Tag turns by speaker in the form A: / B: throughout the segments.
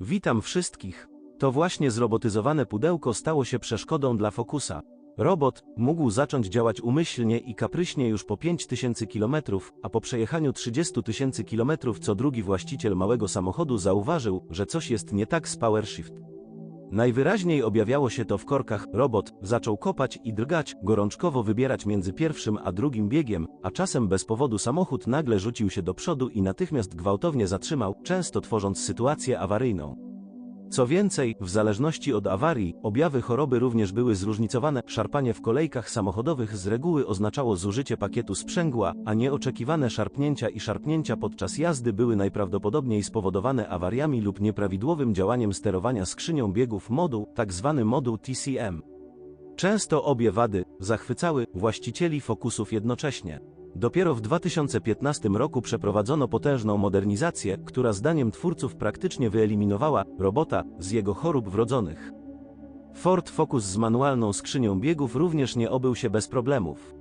A: Witam wszystkich. To właśnie zrobotyzowane pudełko stało się przeszkodą dla Focusa. Robot mógł zacząć działać umyślnie i kapryśnie już po 5000 km, a po przejechaniu 30 tysięcy km co drugi właściciel małego samochodu zauważył, że coś jest nie tak z PowerShift. Najwyraźniej objawiało się to w korkach. Robot zaczął kopać i drgać, gorączkowo wybierać między pierwszym a drugim biegiem, a czasem bez powodu samochód nagle rzucił się do przodu i natychmiast gwałtownie zatrzymał, często tworząc sytuację awaryjną. Co więcej, w zależności od awarii, objawy choroby również były zróżnicowane. Szarpanie w kolejkach samochodowych z reguły oznaczało zużycie pakietu sprzęgła, a nieoczekiwane szarpnięcia i szarpnięcia podczas jazdy były najprawdopodobniej spowodowane awariami lub nieprawidłowym działaniem sterowania skrzynią biegów moduł, tzw. moduł TCM. Często obie wady zachwycały właścicieli fokusów jednocześnie. Dopiero w 2015 roku przeprowadzono potężną modernizację, która zdaniem twórców praktycznie wyeliminowała robota z jego chorób wrodzonych. Ford Focus z manualną skrzynią biegów również nie obył się bez problemów.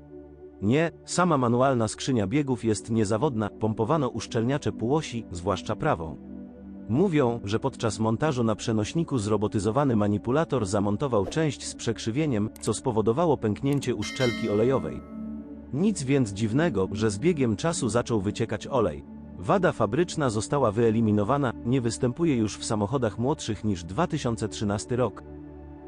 A: Nie, sama manualna skrzynia biegów jest niezawodna, pompowano uszczelniacze półosi, zwłaszcza prawą. Mówią, że podczas montażu na przenośniku zrobotyzowany manipulator zamontował część z przekrzywieniem, co spowodowało pęknięcie uszczelki olejowej. Nic więc dziwnego, że z biegiem czasu zaczął wyciekać olej. Wada fabryczna została wyeliminowana, nie występuje już w samochodach młodszych niż 2013 rok.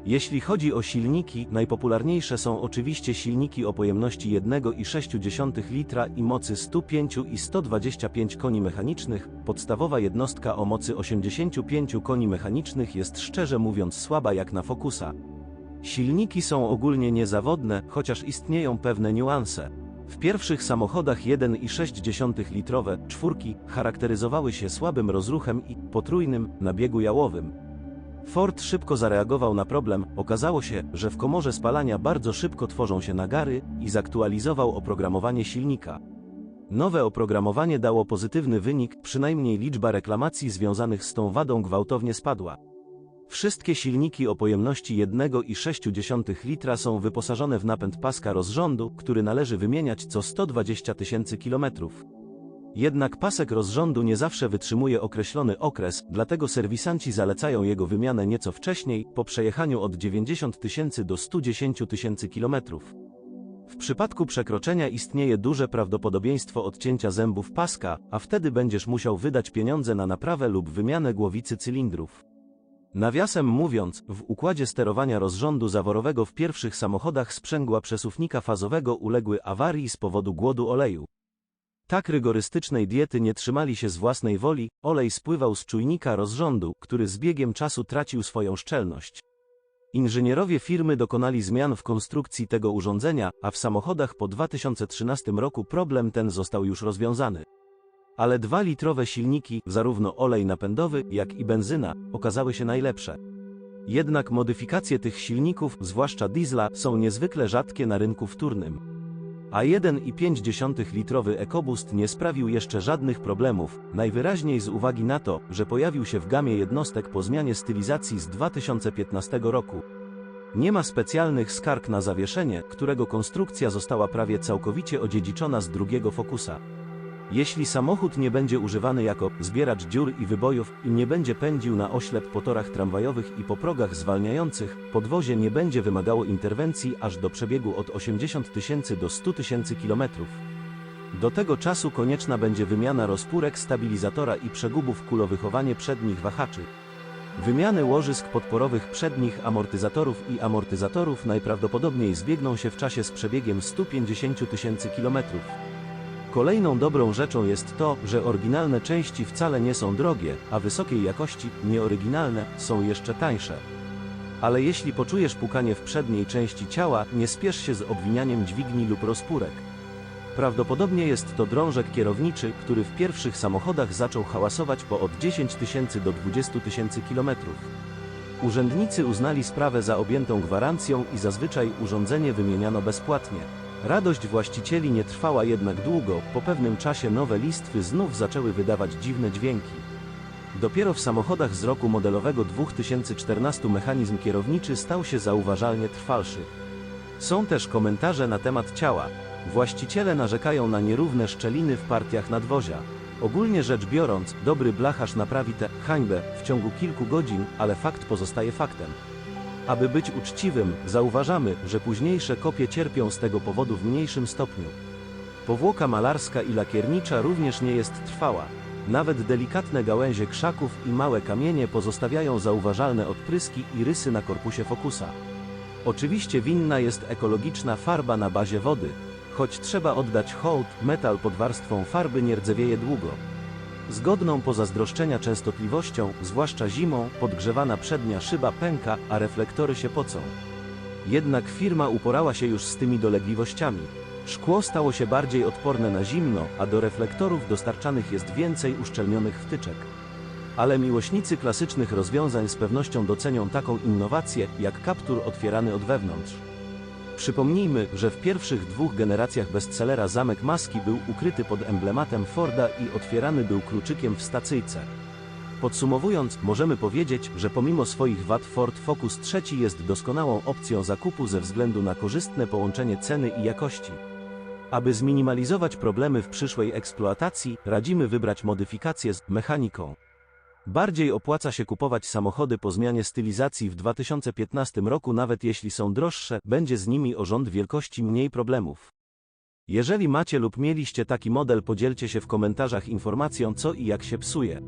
A: Jeśli chodzi o silniki, najpopularniejsze są oczywiście silniki o pojemności 1,6 litra i mocy 105 i 125 koni mechanicznych. Podstawowa jednostka o mocy 85 koni mechanicznych jest szczerze mówiąc słaba jak na Focusa. Silniki są ogólnie niezawodne, chociaż istnieją pewne niuanse. W pierwszych samochodach 1,6 litrowe czwórki charakteryzowały się słabym rozruchem i potrójnym nabiegu jałowym. Ford szybko zareagował na problem, okazało się, że w komorze spalania bardzo szybko tworzą się nagary i zaktualizował oprogramowanie silnika. Nowe oprogramowanie dało pozytywny wynik, przynajmniej liczba reklamacji związanych z tą wadą gwałtownie spadła. Wszystkie silniki o pojemności 1,6 litra są wyposażone w napęd paska rozrządu, który należy wymieniać co 120 tysięcy kilometrów. Jednak pasek rozrządu nie zawsze wytrzymuje określony okres, dlatego serwisanci zalecają jego wymianę nieco wcześniej, po przejechaniu od 90 tysięcy do 110 tysięcy kilometrów. W przypadku przekroczenia istnieje duże prawdopodobieństwo odcięcia zębów paska, a wtedy będziesz musiał wydać pieniądze na naprawę lub wymianę głowicy cylindrów. Nawiasem mówiąc, w układzie sterowania rozrządu zaworowego w pierwszych samochodach sprzęgła przesuwnika fazowego uległy awarii z powodu głodu oleju. Tak rygorystycznej diety nie trzymali się z własnej woli, olej spływał z czujnika rozrządu, który z biegiem czasu tracił swoją szczelność. Inżynierowie firmy dokonali zmian w konstrukcji tego urządzenia, a w samochodach po 2013 roku problem ten został już rozwiązany. Ale dwa litrowe silniki, zarówno olej napędowy, jak i benzyna, okazały się najlepsze. Jednak modyfikacje tych silników, zwłaszcza diesla, są niezwykle rzadkie na rynku wtórnym. A 1,5 litrowy EcoBoost nie sprawił jeszcze żadnych problemów, najwyraźniej z uwagi na to, że pojawił się w gamie jednostek po zmianie stylizacji z 2015 roku. Nie ma specjalnych skarg na zawieszenie, którego konstrukcja została prawie całkowicie odziedziczona z drugiego Focusa. Jeśli samochód nie będzie używany jako zbieracz dziur i wybojów i nie będzie pędził na oślep po torach tramwajowych i po progach zwalniających, podwozie nie będzie wymagało interwencji aż do przebiegu od 80 tysięcy do 100 tysięcy kilometrów. Do tego czasu konieczna będzie wymiana rozpórek stabilizatora i przegubów kulowychowanie przednich wahaczy. Wymiany łożysk podporowych przednich amortyzatorów i amortyzatorów najprawdopodobniej zbiegną się w czasie z przebiegiem 150 tysięcy kilometrów. Kolejną dobrą rzeczą jest to, że oryginalne części wcale nie są drogie, a wysokiej jakości, nieoryginalne, są jeszcze tańsze. Ale jeśli poczujesz pukanie w przedniej części ciała, nie spiesz się z obwinianiem dźwigni lub rozpórek. Prawdopodobnie jest to drążek kierowniczy, który w pierwszych samochodach zaczął hałasować po od 10 tysięcy do 20 tysięcy kilometrów. Urzędnicy uznali sprawę za objętą gwarancją i zazwyczaj urządzenie wymieniano bezpłatnie. Radość właścicieli nie trwała jednak długo, po pewnym czasie nowe listwy znów zaczęły wydawać dziwne dźwięki. Dopiero w samochodach z roku modelowego 2014 mechanizm kierowniczy stał się zauważalnie trwalszy. Są też komentarze na temat ciała. Właściciele narzekają na nierówne szczeliny w partiach nadwozia. Ogólnie rzecz biorąc, dobry blacharz naprawi tę hańbę w ciągu kilku godzin, ale fakt pozostaje faktem. Aby być uczciwym, zauważamy, że późniejsze kopie cierpią z tego powodu w mniejszym stopniu. Powłoka malarska i lakiernicza również nie jest trwała. Nawet delikatne gałęzie krzaków i małe kamienie pozostawiają zauważalne odpryski i rysy na korpusie fokusa. Oczywiście winna jest ekologiczna farba na bazie wody, choć trzeba oddać hołd, metal pod warstwą farby nie rdzewieje długo. Zgodną pozazdroszczenia częstotliwością, zwłaszcza zimą, podgrzewana przednia szyba pęka, a reflektory się pocą. Jednak firma uporała się już z tymi dolegliwościami. Szkło stało się bardziej odporne na zimno, a do reflektorów dostarczanych jest więcej uszczelnionych wtyczek. Ale miłośnicy klasycznych rozwiązań z pewnością docenią taką innowację, jak kaptur otwierany od wewnątrz. Przypomnijmy, że w pierwszych dwóch generacjach bestsellera Zamek Maski był ukryty pod emblematem Forda i otwierany był kluczykiem w stacyjce. Podsumowując, możemy powiedzieć, że pomimo swoich wad Ford Focus III jest doskonałą opcją zakupu ze względu na korzystne połączenie ceny i jakości. Aby zminimalizować problemy w przyszłej eksploatacji, radzimy wybrać modyfikację z mechaniką. Bardziej opłaca się kupować samochody po zmianie stylizacji w 2015 roku, nawet jeśli są droższe, będzie z nimi o rząd wielkości mniej problemów. Jeżeli macie lub mieliście taki model, podzielcie się w komentarzach informacją, co i jak się psuje.